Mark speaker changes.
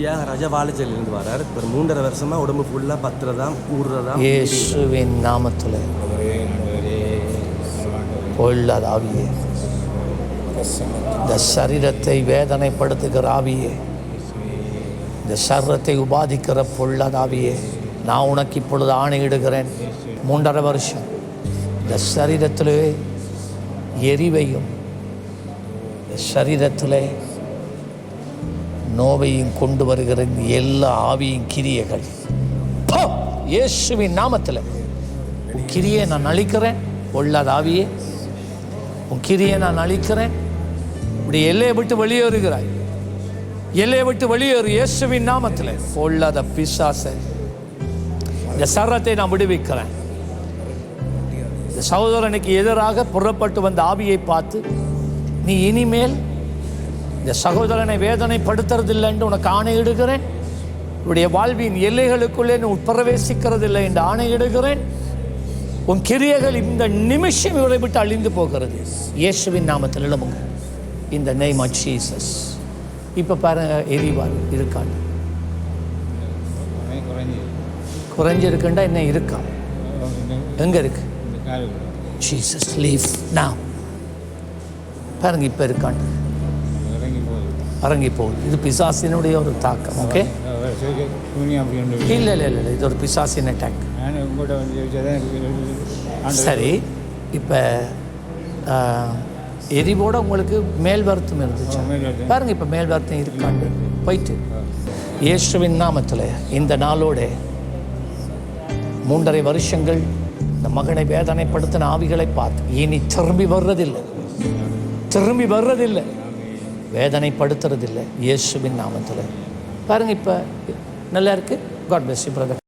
Speaker 1: தியாகராஜா வாழைச்சேரியிலேருந்து வரார். ஒரு மூன்றரை வருஷமாக உடம்பு ஃபுல்லாக பத்துறதாம் ஊறுறதாம்
Speaker 2: இயேசுவின் நாமத்தில். பொல்லாத ஆவியே. இந்த சரீரத்தை வேதனைப்படுத்துகிற ஆவியே. இந்த சரீரத்தை உபாதிக்கிற பொல்லாத ஆவியே. நான் உனக்கு இப்பொழுது ஆணையிடுகிறேன். மூன்றரை வருஷம். இந்த சரீரத்திலே எரிவையும் இந்த சரீரத்திலே நோவையும் கொண்டு வருகிற எல்லா ஆவியின் கிரியைகள். இயேசுவின் நாமத்தில். உன் கிரியை நான் அழிக்கிறேன். பொல்லாத ஆவியே. உன் கிரியை நான் அழிக்கிறேன். இப்படி எல்லையை விட்டு வெளியேறுகிறாய். எல்லையை விட்டு வெளியேறு இயேசுவின் நாமத்தில். பொல்லாத பிசாச. இந்த சரத்தை நான் விடுவிக்கிறேன். இந்த சகோதரனுக்கு எதிராக புறப்பட்டு வந்த ஆவியை பார்த்து நீ இனிமேல் இந்த சகோதரனை வேதனைப்படுத்துறதில்லை என்று உனக்கு ஆணையிடுகிறேன் உன்னுடைய வாழ்வின் எல்லைகளுக்குள்ளே நீ உட்பிரவேசிக்கிறதில்லை என்று ஆணையிடுகிறேன் உன் கிரியைகள் இந்த நிமிஷம் இவரை விட்டு அழிந்து போகிறது. இயேசுவின் நாமத்தில் எழுமுங்க இந்த நெய்ம் ஆஃப் ஜீசஸ் இப்போ பாருங்க எரிவாள் இருக்காண்டு குறைஞ்சிருக்குண்டா என்ன இருக்கா? எங்க இருக்கு? ஜீசஸ் லீவ் நான் பாருங்க இப்போ இருக்காண்டு அரங்கி போகுது இது பிசாசினுடைய ஒரு தாக்கம் ஓகே இல்லை இல்லை இல்லை இல்லை இது ஒரு பிசாசின் அட்டாக் சரி இப்போ எரிவோட உங்களுக்கு மேல் வருத்தம் இருந்துச்சு பாருங்க இப்போ மேல் வருத்தம் இருக்காண்டு போயிட்டு. இயேசுவின் நாமத்தில் இந்த நாளோட மூன்றரை வருஷங்கள் இந்த மகனை வேதனைப்படுத்தின ஆவிகளை பார்த்து இனி திரும்பி வர்றதில்லை. திரும்பி வர்றதில்லை. வேதனைப்படுத்துறதில்லை. இயேசுவின் நாமத்தில். பாருங்கள் இப்போ நல்லா இருக்குது காட் பிளஸ் யூ பிரதர்